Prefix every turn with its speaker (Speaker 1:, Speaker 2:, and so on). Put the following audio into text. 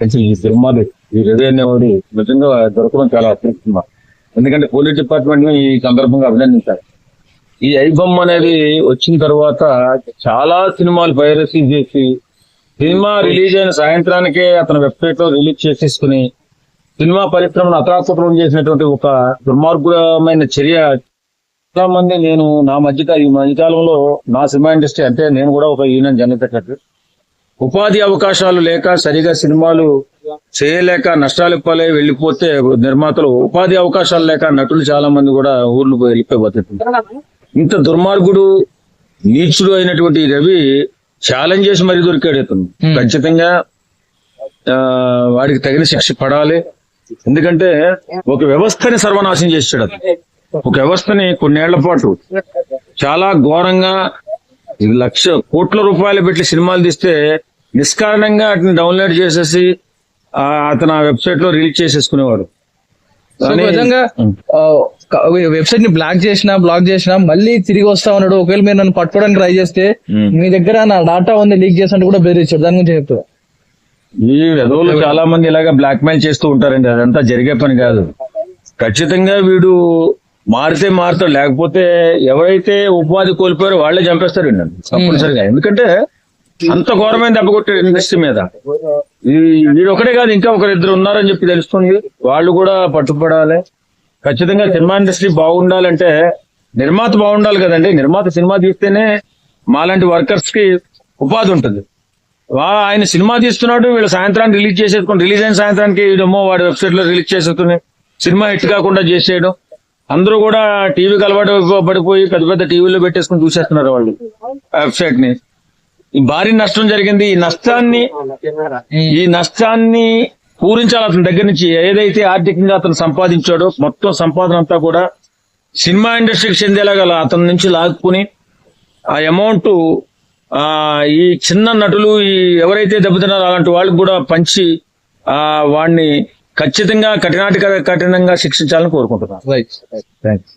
Speaker 1: కొంచెం ఈ సినిమాలు ఈ రవి అనేవాడు నిజంగా దొరకడం చాలా అత్యుత్తమ ఎందుకంటే పోలీస్ డిపార్ట్మెంట్ని ఈ సందర్భంగా అభినందించాలి ఈ ఐబమ్ అనేది వచ్చిన తర్వాత చాలా సినిమాలు పైరసీ చేసి సినిమా రిలీజ్ అయిన సాయంత్రానికే అతని వెబ్సైట్లో రిలీజ్ చేసేసుకుని సినిమా పరిశ్రమను అతరాకుతరం చేసినటువంటి ఒక దుర్మార్గమైన చర్య. చాలా మంది నేను నా మధ్య ఈ మధ్యకాలంలో నా సినిమా ఇండస్ట్రీ అంటే నేను కూడా ఒక యూనియన్ జనరల్ సెక్రటరీ. ఉపాధి అవకాశాలు లేక సరిగా సినిమాలు చేయలేక నష్టాలు పాలై వెళ్ళిపోతే నిర్మాతలు ఉపాధి అవకాశాలు లేక నటులు చాలా మంది కూడా ఊర్లు పోయి వెళ్ళిపోయి ఇంత దుర్మార్గుడు నీచుడు అయినటువంటి రవి ఛాలెంజ్ చేసి మరీ దొరికాడు ఇతను. ఖచ్చితంగా ఆ, వాడికి తగిన శిక్ష పడాలి. ఎందుకంటే ఒక వ్యవస్థని సర్వనాశనం చేసాడు అతను ఒక వ్యవస్థని కొన్నేళ్ళ పాటు చాలా ఘోరంగా లక్ష కోట్ల రూపాయలు పెట్టి సినిమాలు తీస్తే నిష్కారణంగా వాటిని డౌన్లోడ్ చేసేసి అతను ఆ వెబ్సైట్లో రిలీజ్ చేసేసుకునేవాడు
Speaker 2: వెబ్సైట్ని బ్లాక్ చేసినా బ్లాక్ చేసినా మళ్ళీ తిరిగి వస్తా ఉన్నాడు. ఒకవేళ మీరు నన్ను పట్టుకోవడానికి ట్రై చేస్తే. మీ దగ్గర నా డాటా ఉంది లీక్ చేసినట్టు కూడా బెదిరించాడు దాని గురించి చెప్తారు
Speaker 1: ఈ విధవులు చాలా మంది ఇలాగ బ్లాక్ మెయిల్ చేస్తూ ఉంటారండి. అదంతా జరిగే పని కాదు. ఖచ్చితంగా వీడు మారితే మారుతాడు. లేకపోతే ఎవరైతే ఉపాధి కోల్పోయారో వాళ్ళే చంపేస్తారు వీడిని తప్పనిసరిగా. ఎందుకంటే అంత ఘోరమైన దెబ్బ కొట్టే ఇండస్ట్రీ మీద. ఈ- వీడు ఒకటే కాదు ఇంకా ఒకరిద్దరు ఉన్నారని చెప్పి తెలుస్తుంది. వాళ్ళు కూడా పట్టుపడాలి. ఖచ్చితంగా సినిమా ఇండస్ట్రీ బాగుండాలంటే నిర్మాత బాగుండాలి కదండి. నిర్మాత సినిమా తీస్తేనే మాలాంటి వర్కర్స్కి ఉపాధి ఉంటుంది. వా- ఆయన సినిమా తీస్తున్నాడు వీళ్ళు సాయంత్రాన్ని రిలీజ్ చేసేసుకుని రిలీజ్ అయిన సాయంత్రానికి వీడేమో వాడి వెబ్సైట్లో రిలీజ్ చేసేసుకుని సినిమా హిట్ కాకుండా చేసేయడం. అందరూ కూడా టీవీకి అలవాటు పడిపోయి పెద్ద పెద్ద టీవీలో పెట్టేసుకుని చూసేస్తున్నారు వాళ్ళు. వెబ్సైట్ని భారీ నష్టం జరిగింది. ఈ నష్టాన్ని ఈ నష్టాన్ని పూరించాలి అతని దగ్గర నుంచి ఏదైతే ఆర్థికంగా అతను సంపాదించాడో మొత్తం సంపాదన అంతా కూడా సినిమా ఇండస్ట్రీకి చెందేలాగా అతని నుంచి లాక్కుని ఆ అమౌంట్ ఆ ఈ చిన్న నటులు ఈ ఎవరైతే దెబ్బతిన్నారో అలాంటి వాళ్ళకి కూడా పంచి ఆ వాడిని ఖచ్చితంగా కఠినాటి కఠినంగా శిక్షించాలని కోరుకుంటున్నాను.
Speaker 2: Right
Speaker 1: thanks